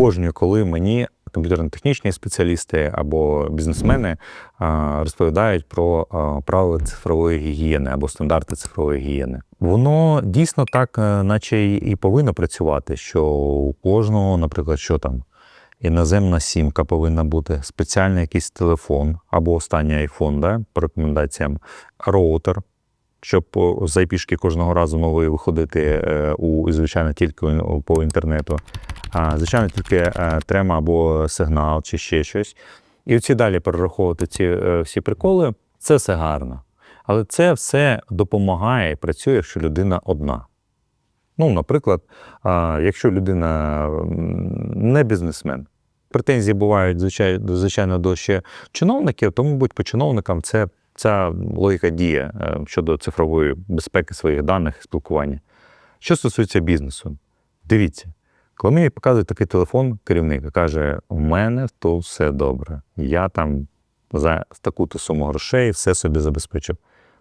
обожнюю, коли мені комп'ютерно-технічні спеціалісти або бізнесмени розповідають про правила цифрової гігієни або стандарти цифрової гігієни. Воно дійсно так, е, наче і повинно працювати, що у кожного, наприклад, що там. Іноземна сімка повинна бути, спеціальний якийсь телефон або останній айфон, да, по рекомендаціям, роутер, щоб з IP-шки кожного разу новий виходити е, у, звичайно, тільки по інтернету. Звичайно, тільки е, трема або сигнал, чи ще щось. І оці далі перераховувати ці е, всі приколи, це все гарно. Але це все допомагає і працює, якщо людина одна. Ну, наприклад, якщо людина не бізнесмен, претензії бувають, звичайно, звичайно, до ще чиновників, то, мабуть, по чиновникам це ця логіка діє е, щодо цифрової безпеки своїх даних і спілкування. Що стосується бізнесу, дивіться, коли мені показує такий телефон керівник і каже: у мене то все добре. Я там за таку-то суму грошей все собі забезпечив.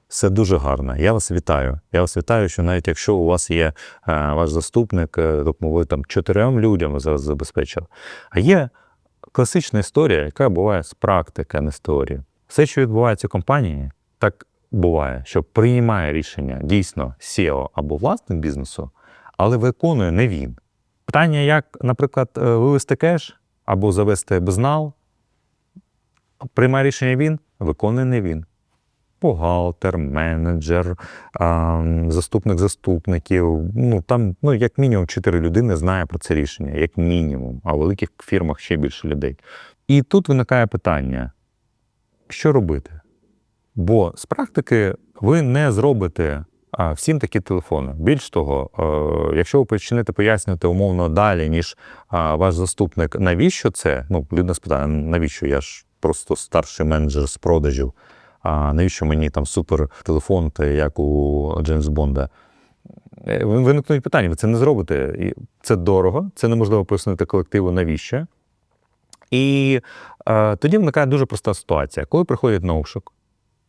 Все дуже гарно. Я вас вітаю. Я вас вітаю, що навіть якщо у вас є е, ваш заступник, е, тобто ви там чотирьом людям зараз забезпечили. А є класична історія, яка буває з практики, а не з теорії. Все, що відбувається в компанії, так буває, що приймає рішення дійсно SEO або власник бізнесу, але виконує не він. Питання, як, наприклад, е, вивести кеш або завести безнал, приймає рішення він, виконує не він. Бухгалтер, менеджер, заступник заступників. Ну там, ну як мінімум, чотири людини знає про це рішення, як мінімум, а в великих фірмах ще більше людей. І тут виникає питання: що робити? Бо з практики ви не зробите всім такі телефони. Більш того, е, якщо ви почнете пояснювати умовно далі, ніж ваш заступник, навіщо це? Ну, людина спитає, навіщо? Я ж просто старший менеджер з продажів. А навіщо мені там супер телефон, як у Джеймс Бонда? Е, Виникнуть питання, ви це не зробите. Це дорого, це неможливо пояснити колективу, навіщо. І е, тоді виникає дуже проста ситуація. Коли приходять на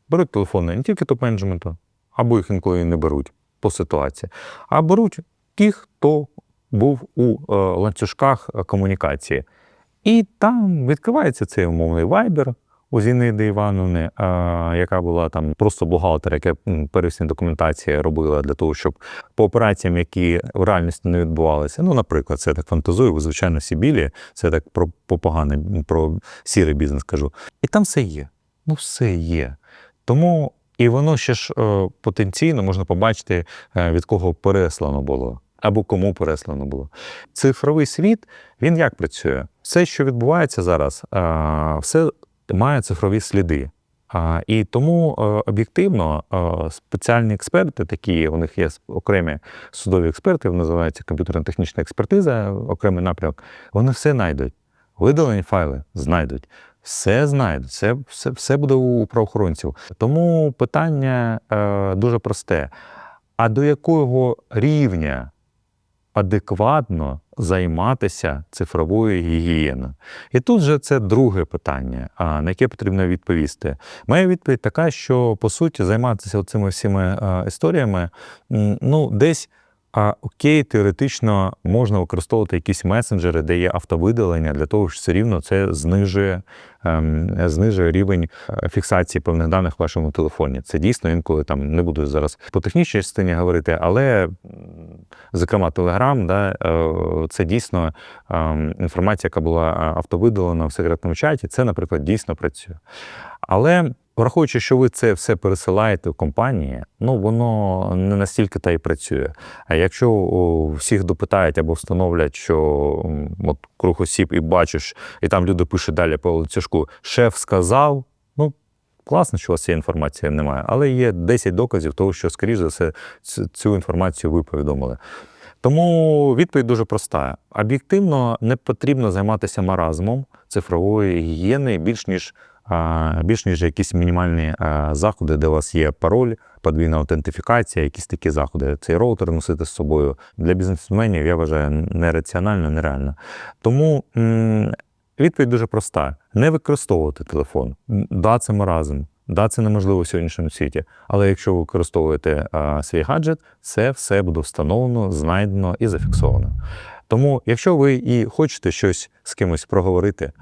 беруть телефони не тільки топ-менеджменту, або їх інколи не беруть по ситуації, а беруть тих, хто був у е, ланцюжках комунікації. І там відкривається цей умовний вайбер у Зіниди Івановни, е, яка була там просто бухгалтер, яка первісні документації робила для того, щоб по операціям, які в реальності не відбувалися. Ну, наприклад, це я так фантазую, ви звичайно всі білі, це так про, по поганий, про сірий бізнес кажу. І там все є. Ну, все є. Тому і воно ще ж е, потенційно можна побачити, е, від кого переслано було. Або кому переслано було. Цифровий світ, він як працює? Все, що відбувається зараз, е, все має цифрові сліди. І тому об'єктивно спеціальні експерти, такі у них є окремі судові експерти, вони називаються комп'ютерно-технічна експертиза, окремий напрямок. Вони все знайдуть. Видалені файли знайдуть. Все знайдуть, все, все, все буде у правоохоронців. Тому питання е, дуже просте: а до якого рівня адекватно займатися цифровою гігієною? І тут же це друге питання, на яке потрібно відповісти. Моя відповідь така, що по суті займатися цими всіма а, історіями, ну, десь. А окей, теоретично можна використовувати якісь месенджери, де є автовидалення, для того, що все рівно це знижує, ем, знижує рівень е, фіксації певних даних в вашому телефоні. Це дійсно інколи там не буду зараз по технічній частині говорити, але зокрема Telegram, да, е, це дійсно ем, інформація, яка була е, автовидалена в секретному чаті. Це, наприклад, дійсно працює. Але враховуючи, що ви це все пересилаєте в компанії, ну воно не настільки та й працює. А якщо всіх допитають або встановлять, що от круг осіб і бачиш, і там люди пишуть далі по ланцюжку, шеф сказав, ну. Класно, що у вас цієї інформації немає, але є 10 доказів того, що, скоріш за все, цю інформацію ви повідомили. Тому відповідь дуже проста. Об'єктивно не потрібно займатися маразмом цифрової гігієни більш ніж, більш ніж якісь мінімальні заходи, де у вас є пароль, подвійна аутентифікація, якісь такі заходи. Цей роутер носити з собою для бізнесменів, я вважаю, нераціонально, нереально. Тому відповідь дуже проста: не використовувати телефон. Да, це маразм. Да, це неможливо в сьогоднішньому світі. Але якщо ви використовуєте а, свій гаджет, це все буде встановлено, знайдено і зафіксовано. Тому, якщо ви і хочете щось з кимось проговорити,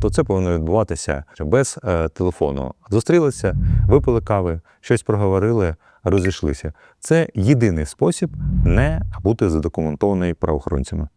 то це повинно відбуватися без е, телефону. Зустрілися, випили кави, щось проговорили, розійшлися. Це єдиний спосіб не бути задокументований правоохоронцями.